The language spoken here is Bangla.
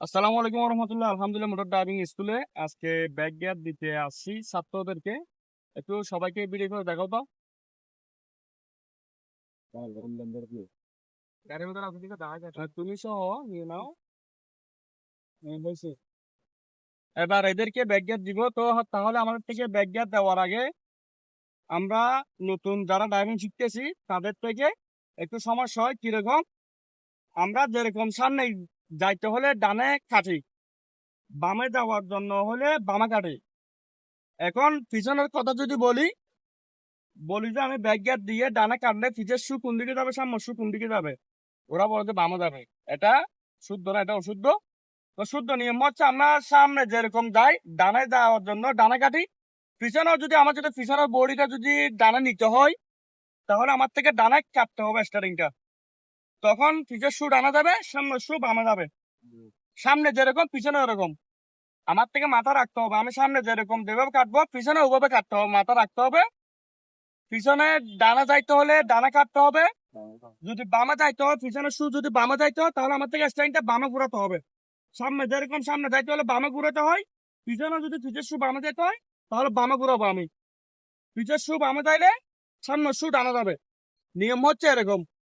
আসসালামু আলাইকুম রহমতুল্লাহ আলহামদুলিল্লাহ মোটর ড্রাইভিং স্কুলে আজকে ব্যাক গিয়ার দিতে আসছি ছাত্রদেরকে। একটু সবাইকে ভিডিও করে দেখাও তো। যায় তুমি সহ নিয়ে নাও। হ্যাঁ, এবার এদেরকে ব্যাক গিয়ার দিব। তো তাহলে আমাদের থেকে ব্যাক গিয়ার দেওয়ার আগে আমরা নতুন যারা ড্রাইভিং শিখতেছি তাদের থেকে একটু সমস্যা হয় কীরকম? আমরা যেরকম সামনে যাইতে হলে ডানে কাটি বামে যাওয়ার জন্য হলে বামে কাটি এখন পিছনের কথা যদি বলি বলি যে আমি ব্যাক গিয়ার দিয়ে ডানে কাটলে পিছের শু কোন দিকে যাবে সামনে শু কোন দিকে যাবে। ওরা বলে যে বামে যাবে। এটা শুদ্ধ না, এটা অশুদ্ধ? তো শুদ্ধ নিয়ম হচ্ছে আমরা সামনে যেরকম যাই, ডানে যাওয়ার জন্য ডানে কাটি পিছনেও যদি আমার যদি পিছনের বডিটা যদি ডানে নিতে হয়, তাহলে আমার থেকে ডানে কাটতে হবে স্টারিংটা তখন পিছের শু ডানা যাবে সামনে শু বামে যাবে। সামনে যেরকম, পিছনে ওরকম। আমার থেকে মাথা রাখতে হবে। আমি সামনে যেরকম যেভাবে কাটবো, পিছনে ওভাবে কাটতে হবে, মাথা রাখতে হবে। পিছনে ডানা যাইতে হলে ডানা কাটতে হবে। যদি বামে যাইতে হয়, পিছনে শু যদি বামে যাইতে হয়, তাহলে আমার থেকে স্টাইনটা বামে ঘুরাতে হবে। সামনে যেরকম সামনে যাইতে হলে বামে ঘুরাতে হয়। পিছনে যদি পিছের শু বামে যেতে হয়, তাহলে বামে ঘুরাবো আমি। পিছের শু বামে যাইলে সামনে শু ডানা যাবে। নিয়ম হচ্ছে এরকম।